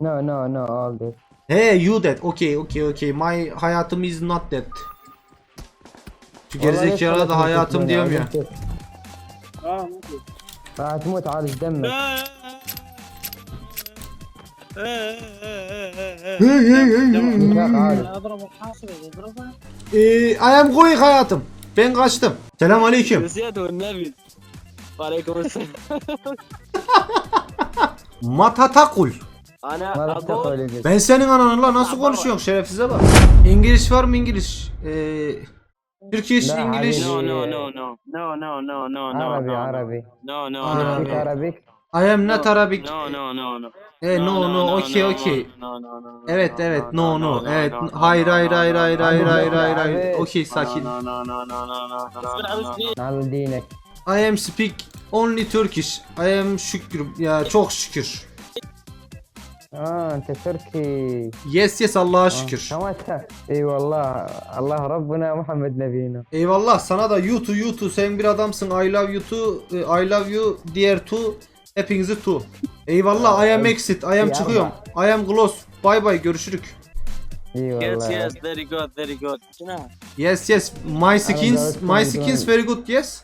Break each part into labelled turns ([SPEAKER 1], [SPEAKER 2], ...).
[SPEAKER 1] No, no, no, all this.
[SPEAKER 2] He you dead. Okay okay okay. My hayatım is not dead. Şu gerizekalı da hayatım diyorum ya.
[SPEAKER 3] اه ممكن
[SPEAKER 1] راح تموت عالج دمك
[SPEAKER 2] Hey hey hey hey.
[SPEAKER 1] نفاق عالج
[SPEAKER 3] اضرب الحاصل اضربه
[SPEAKER 2] Ee, I am going hayatım. Ben kaçtım. Selam aleyküm.
[SPEAKER 3] نسيت والنبي وعليكم السلام
[SPEAKER 2] Matatakul.
[SPEAKER 1] Ana
[SPEAKER 2] Ben senin ananı lan nasıl konuşuyorsun şerefsize bak. İngiliz var mı İngiliz? Ee, Turkish,
[SPEAKER 1] Ne,
[SPEAKER 2] İngiliz,
[SPEAKER 3] I
[SPEAKER 1] No
[SPEAKER 3] no no no no no no no no
[SPEAKER 1] Arabi,
[SPEAKER 3] no
[SPEAKER 1] Arabi.
[SPEAKER 3] no no no
[SPEAKER 1] no
[SPEAKER 2] I am not Arabic.
[SPEAKER 3] no no no no
[SPEAKER 2] E, no, no, okey, okey.
[SPEAKER 3] no, no, no, no,
[SPEAKER 2] Evet, no, evet, no, no. Evet, hayır, hayır, hayır, hayır, hayır, hayır, hayır, hayır. Evet. Sakin.
[SPEAKER 3] No, no, no, no, no, no,
[SPEAKER 1] no, no, no. Nal dinek.
[SPEAKER 2] I am speak only Turkish. I am şükür. Ya çok şükür.
[SPEAKER 1] اه انت تركي
[SPEAKER 2] Yes yes Allah'a
[SPEAKER 1] آه.
[SPEAKER 2] şükür
[SPEAKER 1] كمان ت- اي والله الله ربنا محمد نبينا
[SPEAKER 2] Eyvallah sana da you too you too sen bir adamsın I love you too e, I love you diğer two hepinizi too Eyvallah I am exit I am
[SPEAKER 1] Yardım.
[SPEAKER 2] çıkıyorum I am close bye bye görüşürük
[SPEAKER 1] اي
[SPEAKER 3] yes
[SPEAKER 1] والله
[SPEAKER 3] yes very good very good شنو
[SPEAKER 2] Yes yes my skins
[SPEAKER 1] evet,
[SPEAKER 2] my
[SPEAKER 1] tamam,
[SPEAKER 2] skins
[SPEAKER 1] tamam.
[SPEAKER 2] very good yes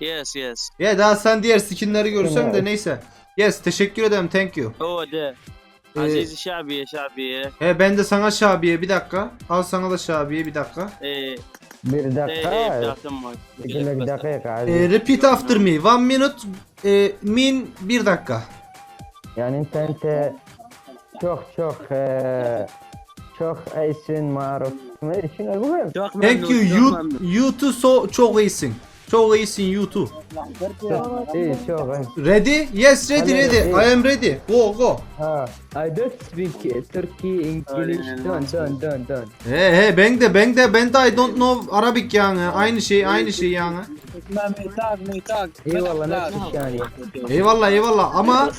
[SPEAKER 3] yes yes
[SPEAKER 2] Ya daha sen diğer skinleri görsen de
[SPEAKER 1] Evet.
[SPEAKER 2] neyse Yes teşekkür ederim thank you.
[SPEAKER 3] O de.
[SPEAKER 2] Ee,
[SPEAKER 3] Aziz Şabiye Şabiye.
[SPEAKER 2] He ben de sana Şabiye bir dakika. Al sana da Şabiye bir dakika.
[SPEAKER 3] Ee, bir
[SPEAKER 1] dakika. Ee, bir
[SPEAKER 2] dakika.
[SPEAKER 1] Ee,
[SPEAKER 2] repeat after me. One minute. E, min bir dakika.
[SPEAKER 1] Yani internette çok çok e, çok iyisin
[SPEAKER 3] maruf.
[SPEAKER 2] Thank you. You, you too so çok iyisin. Çok iyisin YouTube.
[SPEAKER 1] İyi çok iyi.
[SPEAKER 2] Ready? Yes ready ready. I am ready. Go go.
[SPEAKER 1] Ha. I don't speak Turkey English. Dön dön dön dön.
[SPEAKER 2] He he ben de ben de ben de I don't know Arabic yani. Aynı şey aynı şey yani.
[SPEAKER 1] Eyvallah. Şey
[SPEAKER 2] eyvallah eyvallah ama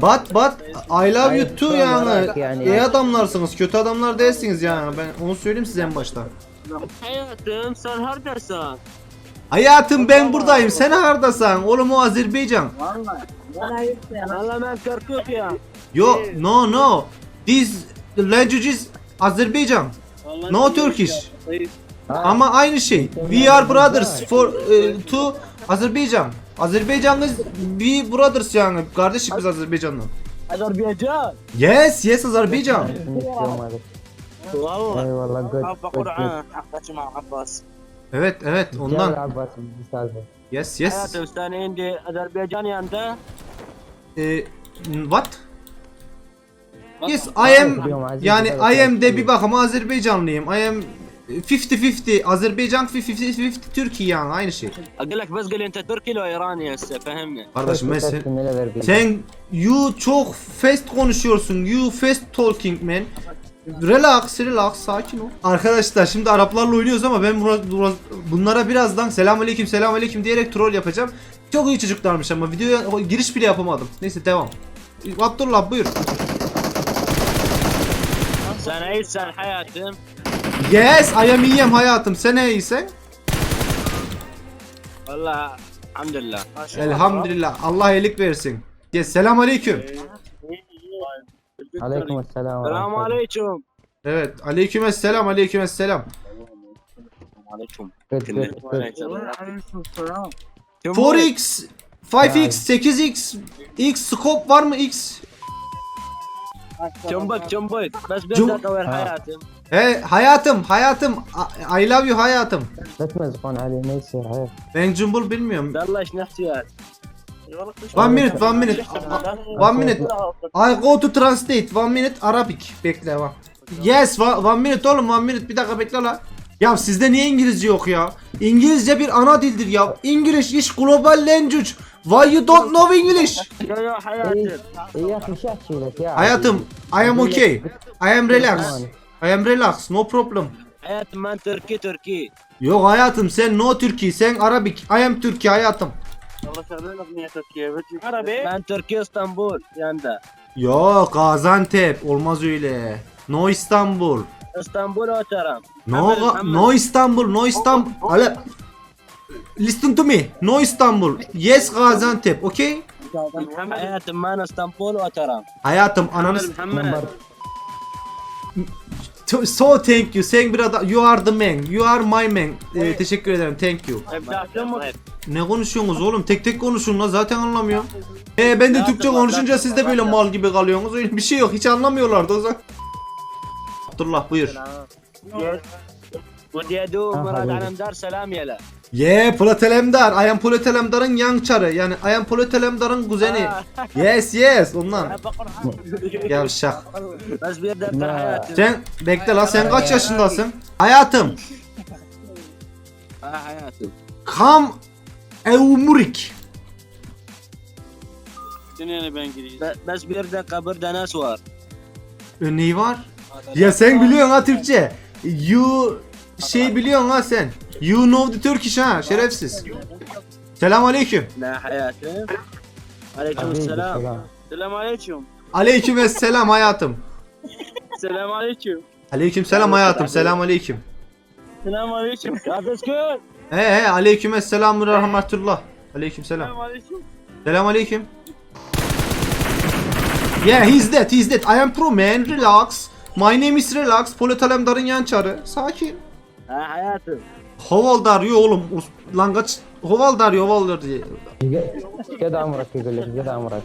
[SPEAKER 2] but but I love you too yani. İyi adamlarsınız kötü adamlar değilsiniz yani. Ben onu söyleyeyim size en başta.
[SPEAKER 3] Hayatım sen neredesin?
[SPEAKER 2] Hayatım ben buradayım. Sen hardasan. Oğlum o Azerbaycan.
[SPEAKER 3] Vallahi. Vallahi Vallahi ben Kerkük ya.
[SPEAKER 2] Yo ee, no no. This language is Azerbaycan. No Turkish. Ama aynı şey. We are brothers for eh, to Azerbaycan. Azerbaycanlıyız. We brothers yani. Kardeşik biz Azerbaycanlı.
[SPEAKER 3] Azerbaycan.
[SPEAKER 2] Yes, yes Azerbaycan.
[SPEAKER 1] Bravo.
[SPEAKER 3] Eyvallah. Abba Kur'an. Abbas.
[SPEAKER 2] Evet evet ondan. Yes yes.
[SPEAKER 3] Evet üstüne indi Azerbaycan yanında.
[SPEAKER 2] Ee, what? Yes I am yani I am de bir bakıma Azerbaycanlıyım. I am 50-50 Azerbaycan 50-50 Türkiye yani aynı şey.
[SPEAKER 3] Agelak bas gel ente Türkiye ve İrani hesse fehemni.
[SPEAKER 2] Kardeşim ben sen, sen you çok fast konuşuyorsun. You fast talking man. Relax, relax, sakin ol. Arkadaşlar şimdi Araplarla oynuyoruz ama ben bunlara birazdan selamünaleyküm, selamünaleyküm diyerek troll yapacağım. Çok iyi çocuklarmış ama videoya giriş bile yapamadım. Neyse devam. Abdullah buyur.
[SPEAKER 3] Sen iyisin hayatım.
[SPEAKER 2] Yes, I am iyiyim hayatım. Sen ne iyisin?
[SPEAKER 3] Valla Elhamdülillah.
[SPEAKER 2] Elhamdülillah. Allah iyilik versin. Yes,
[SPEAKER 1] selamünaleyküm. Hey.
[SPEAKER 3] Aleyküm
[SPEAKER 1] selam. Selamun
[SPEAKER 3] aleyküm.
[SPEAKER 2] Evet. Aleyküm selam. Aleyküm selam.
[SPEAKER 1] Aleyküm. Aleyküm.
[SPEAKER 2] 4x, 5x, 8x, x scope var mı x?
[SPEAKER 3] Çambak çambak. Bas
[SPEAKER 2] bir
[SPEAKER 3] dakika ver hayatım.
[SPEAKER 2] He hayatım hayatım I love you hayatım. Ben cumbul bilmiyorum.
[SPEAKER 3] Dallaş nefsi ya.
[SPEAKER 2] One minute, one minute. One minute. I go to translate. One minute Arabic. Bekle bak. Yes, one minute oğlum, one minute. Bir dakika bekle la. Ya sizde niye İngilizce yok ya? İngilizce bir ana dildir ya. English is global language. Why you don't know English? hayatım, I am okay. I am relaxed. I am relaxed, no problem.
[SPEAKER 3] Hayatım ben Türkiye Türkiye.
[SPEAKER 2] Yok hayatım sen no Türkiye, sen Arabik. I am Türkiye hayatım.
[SPEAKER 3] Çalışırdınız? Arabi. Ben Türkiye İstanbul yanda.
[SPEAKER 2] Yo Gaziantep olmaz öyle. No İstanbul.
[SPEAKER 3] İstanbul açarım.
[SPEAKER 2] No hemen, hemen. no İstanbul, no İstanbul. Oh, oh. Ale Listen to me. No İstanbul. Yes Gaziantep. Okay?
[SPEAKER 3] Hayatım ben İstanbul açarım.
[SPEAKER 2] Hayatım ananı So thank you. Sen bir adam. You are the man. You are my man. Ee, teşekkür ederim. Thank you. Ne konuşuyorsunuz oğlum? Tek tek konuşun lan zaten anlamıyorum. Ee ben de Türkçe konuşunca siz de böyle mal gibi kalıyorsunuz. Öyle bir şey yok. Hiç anlamıyorlardı o zaman. Abdullah buyur.
[SPEAKER 3] ودي ادوم
[SPEAKER 1] آه،
[SPEAKER 3] مراد
[SPEAKER 1] حبيبي.
[SPEAKER 3] على مدار سلام يلا Ye
[SPEAKER 2] yeah, Polat Alemdar. I am Polat yan çarı. Yani I am Polat kuzeni. yes yes ondan. Yavşak. sen bekle la sen kaç yaşındasın? Hayatım.
[SPEAKER 3] hayatım.
[SPEAKER 2] Kam Eumurik.
[SPEAKER 3] Dinleyene ben gireyim. Bes bir de kabirde nas var.
[SPEAKER 2] E, neyi var? Ya sen biliyorsun ha Türkçe. You şey biliyorsun ha sen. You know the Turkish ha şerefsiz. Selam aleyküm.
[SPEAKER 3] La
[SPEAKER 1] hayatım.
[SPEAKER 3] Aleyküm
[SPEAKER 1] selam.
[SPEAKER 3] Selam aleyküm.
[SPEAKER 2] Aleyküm selam hayatım.
[SPEAKER 3] Selam aleyküm.
[SPEAKER 2] Aleyküm selam hayatım. Selam aleyküm.
[SPEAKER 3] Selam aleyküm. Kardeş gör.
[SPEAKER 2] He he aleyküm selam rahmetullah. Aleyküm selam. Selam aleyküm. Yeah he's dead he's dead. I am pro man relax. My name is relax. Polat Alemdar'ın yan çarı. Sakin.
[SPEAKER 3] ها حياتي
[SPEAKER 2] Hoval you oğlum. Us- Lan kaç. Hoval you hoval diye.
[SPEAKER 1] قد عمرك يقول لك قد عمرك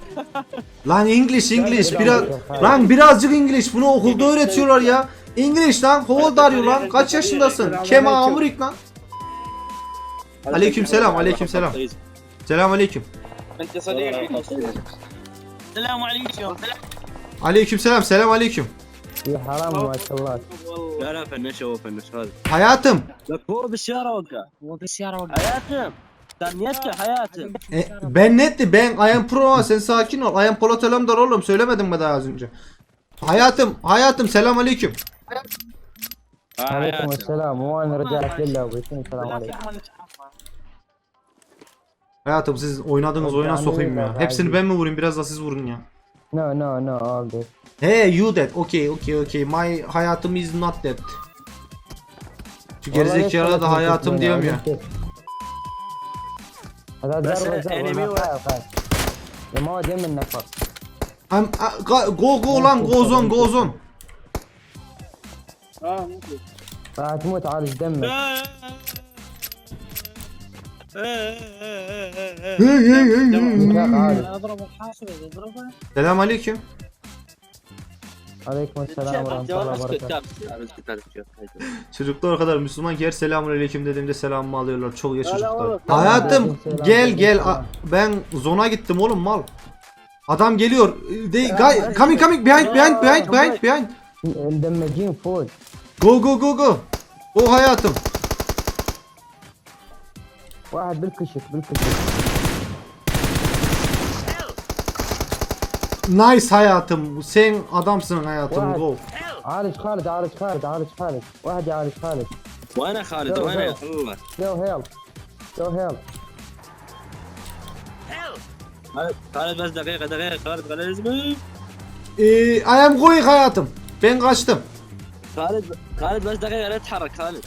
[SPEAKER 2] Lan English English biraz lan birazcık English bunu okulda öğretiyorlar ya. English lan how you lan kaç yaşındasın? Kema Amurik lan. Aleyküm selam, aleyküm selam. Selam aleyküm.
[SPEAKER 3] انت صديقي السلام عليكم
[SPEAKER 2] Aleyküm selam selam aleyküm.
[SPEAKER 1] يا حرام ما شاء الله
[SPEAKER 3] لا لا فنش هو فنش هذا
[SPEAKER 2] Hayatım
[SPEAKER 3] لك هو بالسيارة وقع
[SPEAKER 4] هو بالسيارة وقع
[SPEAKER 3] حياتم كان يفتح حياتم
[SPEAKER 2] e, ben netti ben I am pro ama sen sakin ol. I am Polat Alemdar oğlum söylemedim mi daha az önce? Hayatım hayatım selam aleyküm.
[SPEAKER 1] عليكم السلام وانا رجعت لله وبيتين السلام عليكم
[SPEAKER 2] Hayatım siz oynadığınız oyuna sokayım ya. Hepsini ben mi vurayım biraz da siz vurun ya.
[SPEAKER 1] No no no all this
[SPEAKER 2] He you dead. Okay okay okay. My hayatım is not dead. Şu gerizekalı da hayatım diyorum ya.
[SPEAKER 1] هذا
[SPEAKER 3] بس
[SPEAKER 1] ضربة
[SPEAKER 3] enemy
[SPEAKER 1] ضربة
[SPEAKER 3] wa-
[SPEAKER 1] خايف خايف يا ما دم النفر
[SPEAKER 2] I'm, a- ga- go go lan go zone go zone.
[SPEAKER 1] راح تموت عالج دمك نفاق عالج
[SPEAKER 4] اضرب الحاصل اذا ضربه
[SPEAKER 2] Selam aleyküm.
[SPEAKER 1] عليكم Aleykümselam ve.
[SPEAKER 2] Çocuklar o kadar Müslüman yer selamun aleyküm dediğimde selamımı alıyorlar. Çok iyi çocuklar. Hayatım gel gel. Ben zona gittim oğlum mal. Adam geliyor. E, They, guy, coming coming behind behind behind behind behind.
[SPEAKER 1] Elden mecin full.
[SPEAKER 2] Go go go go. Go hayatım.
[SPEAKER 1] Vahid bil kışık bil kışık.
[SPEAKER 2] Nice hayatım. Sen adamsın hayatım.
[SPEAKER 1] Vay.
[SPEAKER 2] Go.
[SPEAKER 1] عالج خالد عالج خالد عالج خالد واحد يعالج خالد
[SPEAKER 3] وانا خالد
[SPEAKER 1] جو-
[SPEAKER 3] وانا
[SPEAKER 1] جو.
[SPEAKER 3] يا الله
[SPEAKER 1] جو هيل جو هيل
[SPEAKER 3] خالد- خالد بس دقيقة دقيقة خالد خالد اسمي
[SPEAKER 2] Ee, I am going hayatım. Ben kaçtım.
[SPEAKER 3] خالد خالد بس دقيقة لا تتحرك خالد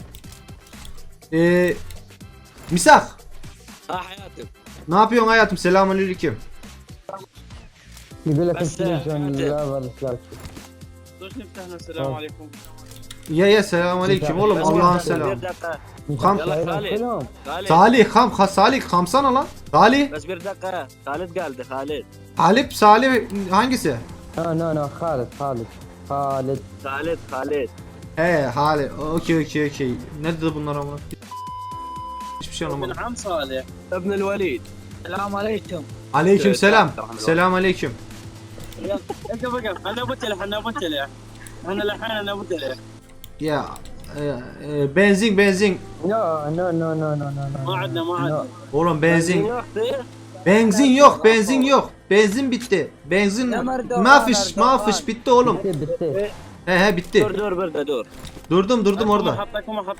[SPEAKER 2] Ee, misak.
[SPEAKER 3] ها حياتم
[SPEAKER 2] Ne yapıyorsun hayatım? Selamünaleyküm.
[SPEAKER 1] يقول لك
[SPEAKER 3] بس-
[SPEAKER 1] انفليشن لا بلا سلاش
[SPEAKER 3] السلام عليكم
[SPEAKER 2] Ya ya selamünaleyküm oğlum. Allah'ın selamı. Kam-
[SPEAKER 3] يلا خالد
[SPEAKER 1] كلهم
[SPEAKER 3] خالد
[SPEAKER 2] Salih kam ha, Salih kamsana lan. Salih.
[SPEAKER 3] بس bir dakika Halid geldi Halid
[SPEAKER 2] Halip Salih hangisi?
[SPEAKER 1] نو نو نو خالد خالد خالد
[SPEAKER 3] Halid Halid
[SPEAKER 2] He Halip. Okey okey okey. Ne dedi bunlar ama? Hiçbir şey anlamadım.
[SPEAKER 3] عم صالح ابن الوليد
[SPEAKER 4] السلام عليكم
[SPEAKER 2] Aleyküm selam. Selam aleyküm.
[SPEAKER 3] انت وقف انا بتلح انا بتلح انا الحين انا بتلح
[SPEAKER 2] Ya e, e, benzin benzin.
[SPEAKER 1] نو نو نو نو نو نو
[SPEAKER 3] ما عندنا ما عندنا
[SPEAKER 2] Oğlum benzin.
[SPEAKER 3] يا أختي.
[SPEAKER 2] Benzin yok benzin yok. Benzin bitti. Benzin mafiş mafiş bitti oğlum.
[SPEAKER 1] بتي بتي
[SPEAKER 2] He he bitti.
[SPEAKER 3] دور دور برده دور
[SPEAKER 2] Durdum durdum orada.
[SPEAKER 3] احطكم احط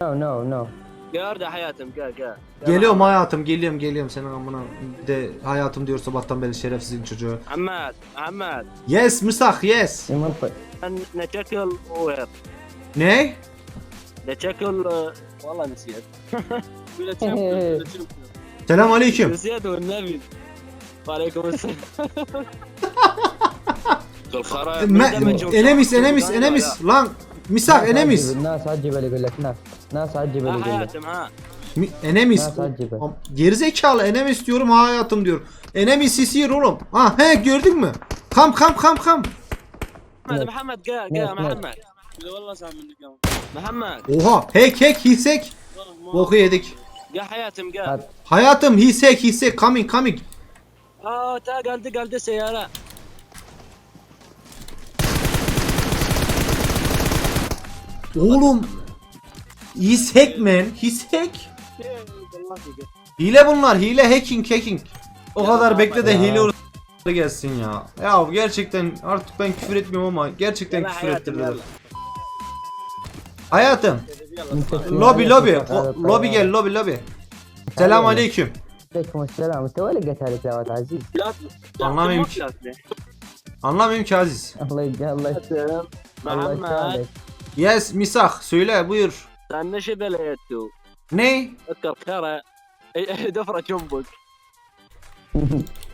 [SPEAKER 3] هنا
[SPEAKER 1] نو نو Gör
[SPEAKER 3] de hayatım gel gel.
[SPEAKER 2] Geliyorum hayatım geliyorum geliyorum senin amına de hayatım diyor sabahtan beri şerefsizin çocuğu.
[SPEAKER 3] Ahmet, Ahmet.
[SPEAKER 2] Yes Misak yes.
[SPEAKER 1] Yumurta. Sen
[SPEAKER 3] ne çekil o yap.
[SPEAKER 2] Ne?
[SPEAKER 3] Ne çekil e, valla nesiyet.
[SPEAKER 2] Selam aleyküm.
[SPEAKER 3] Nesiyet o ne bil. Aleyküm
[SPEAKER 2] selam. Enemis enemis enemis lan misak enemies
[SPEAKER 1] ناس عجبة اللي يقول لك ناس ناس عجبة اللي يقول لك
[SPEAKER 3] حياتم ها
[SPEAKER 2] Mi- enemies
[SPEAKER 1] Nasıl acaba?
[SPEAKER 2] Am- gerizekalı enemies diyorum ha hayatım diyor enemies is here oğlum ha he gördün mü kam kam kam kam
[SPEAKER 3] محمد محمد قا
[SPEAKER 1] ناس-
[SPEAKER 3] قا
[SPEAKER 1] ناس.
[SPEAKER 3] محمد والله صار منك محمد
[SPEAKER 2] oha hack hack hisek boku yedik
[SPEAKER 3] قا حياتم قا
[SPEAKER 1] هات.
[SPEAKER 2] hayatım hisek hisek coming coming
[SPEAKER 3] اه تا قال دق قال سيارة
[SPEAKER 2] Oğlum. He's hack man. He's hack. Hile bunlar. Hile hacking hacking. O
[SPEAKER 3] ya
[SPEAKER 2] kadar bekle de hile olur gelsin ya. Ya gerçekten artık ben küfür etmiyorum ama gerçekten
[SPEAKER 3] ya
[SPEAKER 2] küfür ettirdiler. Hayatım. Lobi lobi. Lobi gel lobi lobi. Selam aleyküm.
[SPEAKER 1] Aleykümselam. Tevali getirik davet
[SPEAKER 2] aziz. Anlamıyorum ki. Anlamıyorum ki aziz.
[SPEAKER 1] Allah Allah.
[SPEAKER 3] Allah
[SPEAKER 1] Allah.
[SPEAKER 2] Yes misak söyle buyur.
[SPEAKER 3] استنى شو بليتو
[SPEAKER 2] Ne?
[SPEAKER 3] اذكر خيره دفرة جنبك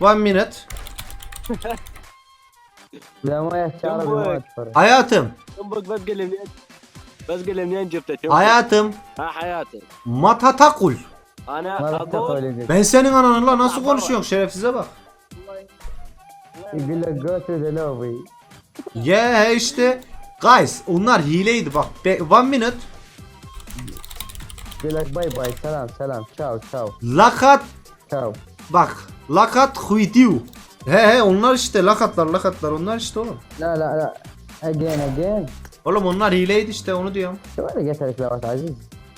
[SPEAKER 2] One minute.
[SPEAKER 1] لا ما يحكي عربي ما اتفرج
[SPEAKER 2] Hayatım.
[SPEAKER 3] جنبك بس قل لي منين بس قل لي منين جبته جنبك
[SPEAKER 2] Hayatım.
[SPEAKER 3] ها حياتي
[SPEAKER 2] Matatakul.
[SPEAKER 3] انا
[SPEAKER 1] ما
[SPEAKER 3] اقول
[SPEAKER 1] تقول
[SPEAKER 2] Ben senin ananla nasıl konuşuyorum şerefsize bak.
[SPEAKER 1] يقول لك جو تو ذا لوبي
[SPEAKER 2] Yeah işte. Guys onlar hileydi bak. Be one minute.
[SPEAKER 1] Bilek bay bay selam selam ciao ciao.
[SPEAKER 2] Lakat.
[SPEAKER 1] Ciao.
[SPEAKER 2] Bak. Lakat huidiu. He he onlar işte lakatlar lakatlar onlar işte oğlum.
[SPEAKER 1] La la la. Again again.
[SPEAKER 2] Oğlum onlar hileydi işte onu diyorum.
[SPEAKER 1] Şöyle geçerek lavat aziz.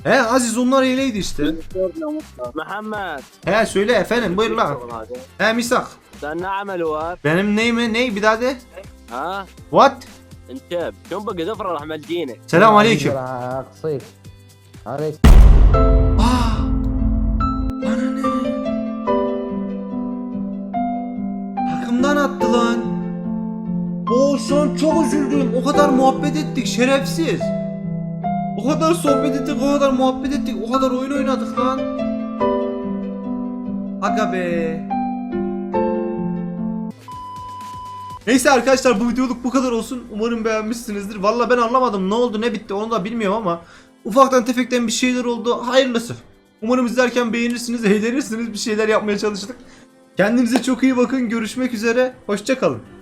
[SPEAKER 2] He Aziz onlar hileydi işte.
[SPEAKER 3] Muhammed.
[SPEAKER 2] He söyle efendim buyur lan. He misak.
[SPEAKER 3] Sen ne amel var?
[SPEAKER 2] Benim neyimi ney bir daha de.
[SPEAKER 3] Ha?
[SPEAKER 2] What?
[SPEAKER 3] انتب جنبك دفرة راح ملجينك
[SPEAKER 2] Selam aleyküm.
[SPEAKER 1] راح اقصيك عليك
[SPEAKER 2] Ah! Bana ne? Takımdan attı lan. Oo şu an çok üzüldüm. O kadar muhabbet ettik şerefsiz. O kadar sohbet ettik, o kadar muhabbet ettik, o kadar oyun oynadık lan. Aga be. Neyse arkadaşlar bu videoluk bu kadar olsun. Umarım beğenmişsinizdir. Valla ben anlamadım ne oldu ne bitti onu da bilmiyorum ama ufaktan tefekten bir şeyler oldu. Hayırlısı. Umarım izlerken beğenirsiniz, eğlenirsiniz. Bir şeyler yapmaya çalıştık. Kendinize çok iyi bakın. Görüşmek üzere. Hoşçakalın.